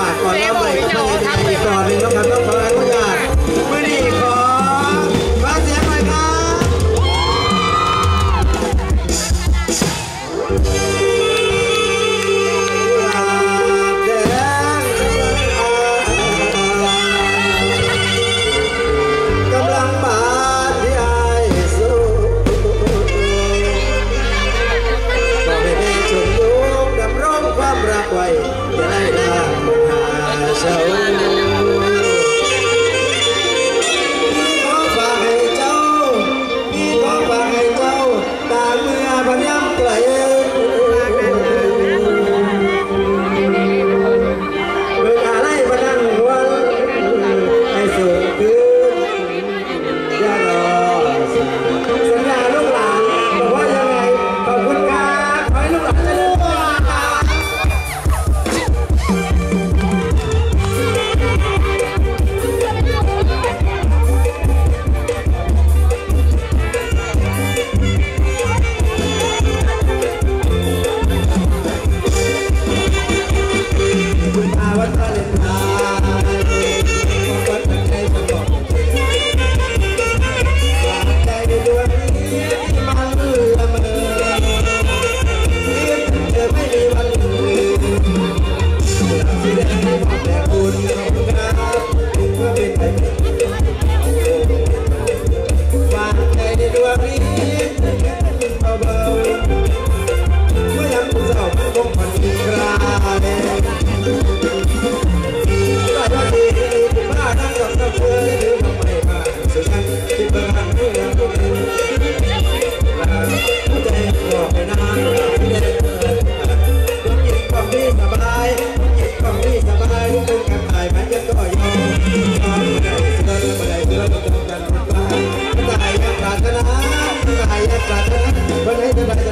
và còn năm ngày Thank you.